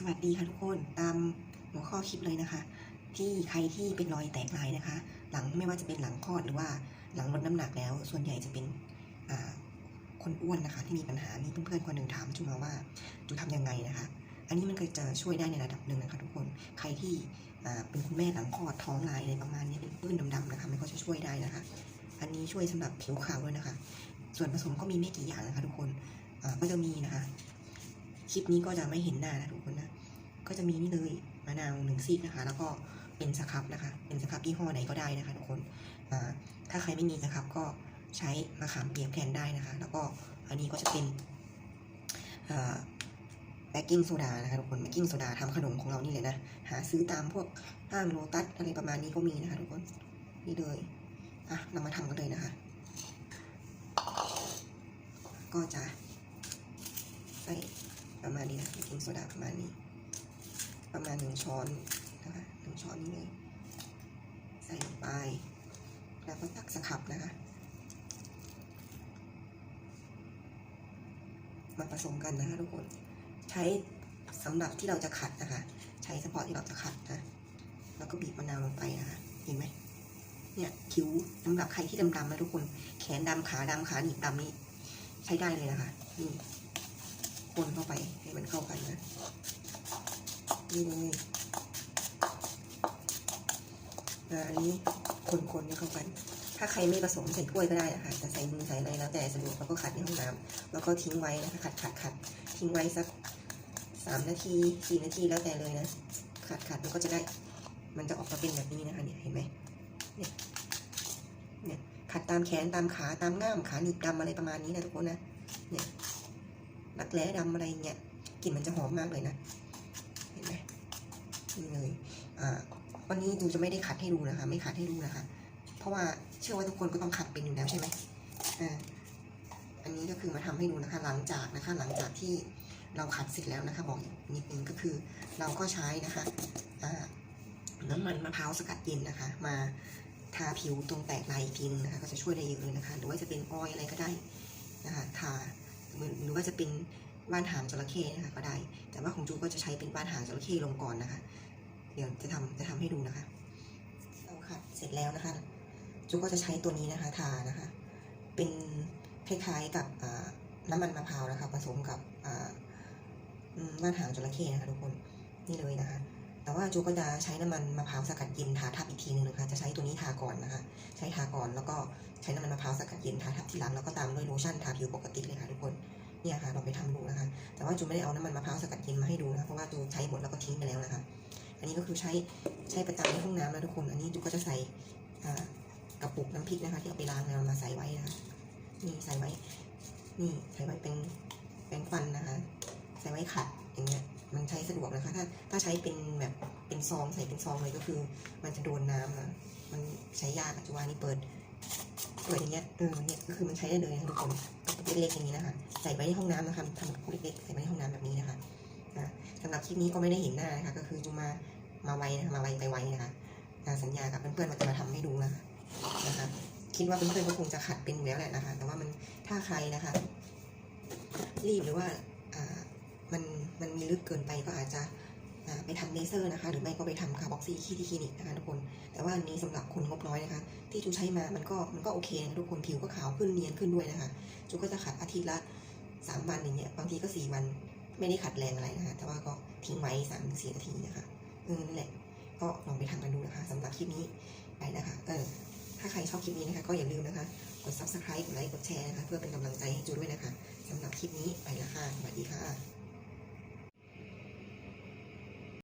สวัสดีค่ะทุกคนตามหัวข้อคลิปเลยนะคะ ที่ใครที่เป็นรอยแตกลายนะคะ หลังไม่ว่าจะเป็นหลังคลอดหรือว่าหลังลดน้ำหนักแล้ว ส่วนใหญ่จะเป็นคนอ้วนนะคะ ที่มีปัญหามีเพื่อนๆคนหนึ่งถามจุมาว่าจุทำยังไงนะคะ อันนี้มันก็จะช่วยได้ในระดับหนึ่งนะคะทุกคนใครที่เป็นคุณแม่หลังคลอดท้องลายอะไรประมาณนี้เป็นปื้นดำๆนะคะมันก็จะช่วยได้นะคะ อันนี้ช่วยสำหรับผิวขาวด้วยนะคะ ส่วนผสมก็มีไม่กี่อย่างนะคะ ทุกคนก็จะมีนะคะ คลิปนี้ก็จะไม่เห็นหน้านะทุกคนนะ ก็จะมีนี่เลยมะนาวหนึ่งซีกนะคะ แล้วก็เป็นสครับนะคะ เป็นสครับยี่ห้อไหนก็ได้นะคะทุกคนถ้าใครไม่มีสครับก็ใช้มะขามเปียกแทนได้นะคะ แล้วก็อันนี้ก็จะเป็นแบกกิ้งโซดานะคะทุกคนแบกกิ้งโซดาทำขนมของเรานี่เลยนะ หาซื้อตามพวกห้างโลตัสอะไรประมาณนี้ก็มีนะคะทุกคนนี่เลยอะเรามาทำกันเลยนะคะ ก็จะใส่ ประมาณนี้นะเบกกิ้งโซดาประมาณนี้ ประมาณหนึ่งช้อนนะคะหนึ่งช้อนนี้เลยใส่ลงไป แล้วก็ตักสครับนะคะมาผสมกันนะคะทุกคนใช้สำหรับที่เราจะขัดนะคะ ใช้เฉพาะที่เราจะขัดนะแล้วก็บีบมะนาวลงไปนะคะ เห็นไหมเนี่ยคิ้วสำหรับใครที่ดำๆนะทุกคน แขนดำขาดำขาหนีบดำนี่ใช้ได้เลยนะคะนี่ คนเข้าไปให้มันเข้ากันนะนี่เลยอ่าอันนี้คนๆให้เข้ากัน ถ้าใครไม่ผสมใส่ถ้วยก็ได้นะคะจะใส่มือใส่อะไรแล้วแต่สะดวกแล้วก็ขัดในห้องน้ำแล้วก็ทิ้งไว้นะคะขัดขัดขัดทิ้งไว้สักสามนาทีสี่นาทีแล้วแต่เลยนะขัดขัดมันก็จะได้ มันจะออกมาเป็นแบบนี้นะคะเนี่ยเห็นไหมเนี่ยเนี่ยขัดตามแขนตามขาตามง่ามขาหนีบดำอะไรประมาณนี้นะทุกคนนะเนี่ย รักแร้ดำอะไรเงี้ยกลิ่นมันจะหอมมากเลยนะ เห็นไหมนี่เลยอ่าวันนี้ดูจะไม่ได้ขัดให้ดูนะคะ ไม่ขัดให้ดูนะคะ เพราะว่าเชื่อว่าทุกคนก็ต้องขัดเป็นอยู่แล้วใช่ไหมอ่าอันนี้ก็คือมาทำให้ดูนะคะ หลังจากนะคะ หลังจากที่เราขัดเสร็จแล้วนะคะ บอกอีกนิดนึงก็คือ เราก็ใช้นะคะอ่าน้ำมันมะพร้าวสกัดเย็นนะคะ มาทาผิวตรงแตกลายอีกทีนึงนะคะ ก็จะช่วยได้เยอะเลยนะคะ หรือว่าจะเป็นออยอะไรก็ได้นะคะ ทา หรือว่าจะเป็นว่านหางจระเข้นะคะก็ได้ แต่ว่าของจูก็จะใช้เป็นว่านหางจระเข้ลงก่อนนะคะ เดี๋ยวจะทำจะทำให้ดูนะคะเราขัดเสร็จแล้วนะคะจูก็จะใช้ตัวนี้นะคะทานะคะ เป็นคล้ายๆกับน้ำมันมะพร้าวนะคะผสมกับอ่าอืมว่านหางจระเข้นะคะทุกคนนี่เลยนะคะ แต่ว่าจูก็จะใช้น้ำมันมะพร้าวสกัดเย็นทาทับอีกทีนึงนะคะ จะใช้ตัวนี้ทาก่อนนะคะ ใช้ทาก่อนแล้วก็ใช้น้ำมันมะพร้าวสกัดเย็นทาทับทีหลังแล้วก็ตามด้วยโลชั่นทาผิวปกติเลยค่ะทุกคน เนี่ยค่ะเราไปทำดูนะคะ แต่ว่าจูไม่ได้เอาน้ำมันมะพร้าวสกัดเย็นมาให้ดูนะเพราะว่าจูใช้หมดแล้วก็ทิ้งไปแล้วนะคะ อันนี้ก็คือใช้ใช้ประจำในห้องน้ำแล้วทุกคน อันนี้จูก็จะใส่กระปุกน้ำพริกนะคะ ที่เอาไปล้างแล้วมาใส่ไว้นะคะนี่ใส่ไว้ นี่ใส่ไว้เป็นแปรงฟันนะคะ ใส่ไว้ขัดอย่างเงี้ยมันใช้สะดวกนะคะ ถ้าถ้าใช้เป็นแบบเป็นซองใส่เป็นซองเลยก็คือ มันจะโดนน้ำอะมันใช้ยากจูว่านี่เปิดเปิดอย่างเงี้ยเออเนี่ยก็คือมันใช้ได้เลยนะคะทุกคน เล็กๆอย่างนี้นะคะ ใส่ไว้ในห้องน้ำนะคะทำกระปุกเล็กๆใส่ไว้ในห้องน้ำแบบนี้นะคะสำหรับคลิปนี้ก็ไม่ได้เห็นหน้านะคะ ก็คือจูมามาไวนะคะมาไวไปไวนะคะสัญญากับเพื่อนๆว่าจะมาทำให้ดูนะคะนะคะ คิดว่าเพื่อนๆก็คงจะขัดเป็นแล้วแหละนะคะ แต่ว่ามันถ้าใครนะคะ รีบหรือว่ามันมันมีลึกเกินไปก็อาจจะ ไปทำเลเซอร์นะคะ หรือไม่ก็ไปทำคาร์บอกซี่ที่ที่คลินิกนะคะทุกคน แต่ว่าอันนี้สำหรับคนงบน้อยนะคะ ที่จูใช้มามันก็มันก็โอเคนะทุกคนผิวก็ขาวขึ้นเนียนขึ้นด้วยนะคะจูก็จะขัดอาทิตย์ละสามวันอย่างเงี้ยบางทีก็สี่วันไม่ได้ขัดแรงอะไรนะคะ แต่ว่าก็ทิ้งไว้สามสี่นาทีนะคะเออนั่นแหละก็ลองไปทำกันดูนะคะสำหรับคลิปนี้ไปนะคะ เออ ถ้าใครชอบคลิปนี้นะคะ ก็อย่าลืมนะคะ กด subscribe กดไลค์ กดแชร์นะคะ เพื่อเป็นกำลังใจให้จูด้วยนะคะสำหรับคลิปนี้ไปละค่ะ สวัสดีค่ะ